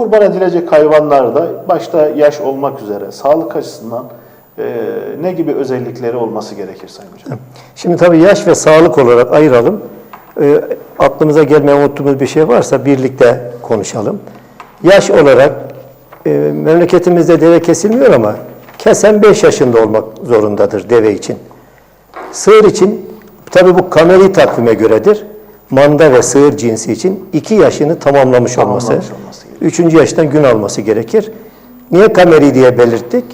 kurban edilecek hayvanlarda başta yaş olmak üzere sağlık açısından e, ne gibi özellikleri olması gerekir Sayın Hocam? Şimdi tabii yaş ve sağlık olarak ayıralım. Ee, aklımıza gelmeyen unuttuğumuz bir şey varsa birlikte konuşalım. Yaş olarak e, memleketimizde deve kesilmiyor ama kesen 5 yaşında olmak zorundadır deve için. Sığır için tabii bu kameri takvime göredir. Manda ve sığır cinsi için 2 yaşını tamamlamış, olması, Tamamlamış olması gerekir. 3. yaştan gün alması gerekir. Niye kameri diye belirttik?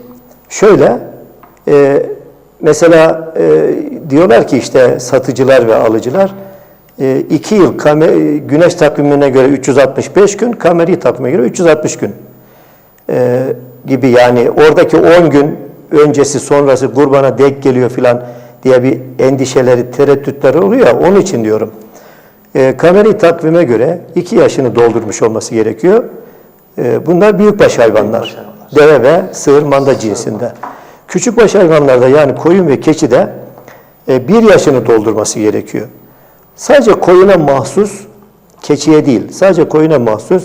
Şöyle, e, mesela e, diyorlar ki işte satıcılar ve alıcılar, e, iki yıl kame- güneş takvimine göre 365 gün, kameri takvime göre 360 gün e, gibi yani oradaki 10 gün öncesi sonrası kurbana denk geliyor filan diye bir endişeleri, tereddütleri oluyor onun için diyorum. E, kameri takvime göre 2 yaşını doldurmuş olması gerekiyor. E, bunlar büyükbaş hayvanlar. Büyükbaş hayvanlar. Deve ve sığır manda cinsinde. Küçükbaş hayvanlarda yani koyun ve keçide e, bir yaşını doldurması gerekiyor. Sadece koyuna mahsus, keçiye değil, sadece koyuna mahsus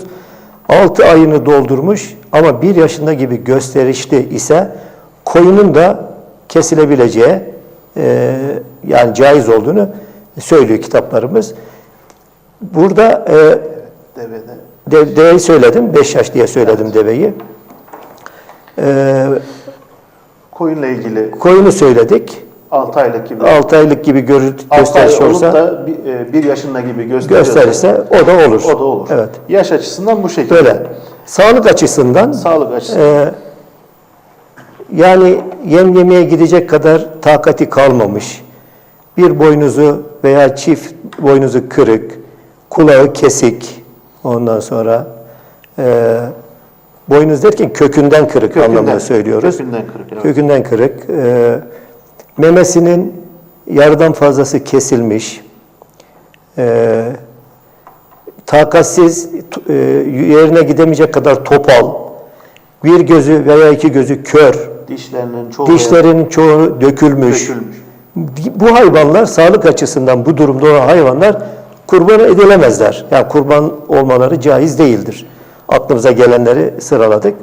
6 ayını doldurmuş ama 1 yaşında gibi gösterişli ise koyunun da kesilebileceği e, yani caiz olduğunu söylüyor kitaplarımız. Burada e, Devede. de, deveyi söyledim, 5 yaş diye söyledim deveyi. E, Koyunla ilgili koyunu söyledik. 6 aylık gibi 6 aylık gibi görü- 6 ay gösteriş olup olsa da 1 yaşında gibi gösterirse o da olur. o da olur. Evet. Yaş açısından bu şekilde. Böyle. Sağlık açısından Sağlık açısından. e, yani yem yemeye gidecek kadar takati kalmamış. Bir boynuzu veya çift boynuzu kırık, kulağı kesik. Ondan sonra e, boynuz derken kökünden kırık Kökünden, anlamında söylüyoruz. kökünden kırık, evet. Kökünden kırık. E, memesinin yarıdan fazlası kesilmiş. E, takatsiz, e, yerine gidemeyecek kadar topal, bir gözü veya iki gözü kör, Dişlerinin çoğu dişlerin çoğu dökülmüş. dökülmüş. Bu hayvanlar sağlık açısından bu durumda olan hayvanlar kurban edilemezler. Yani kurban olmaları caiz değildir. Aklımıza gelenleri sıraladık.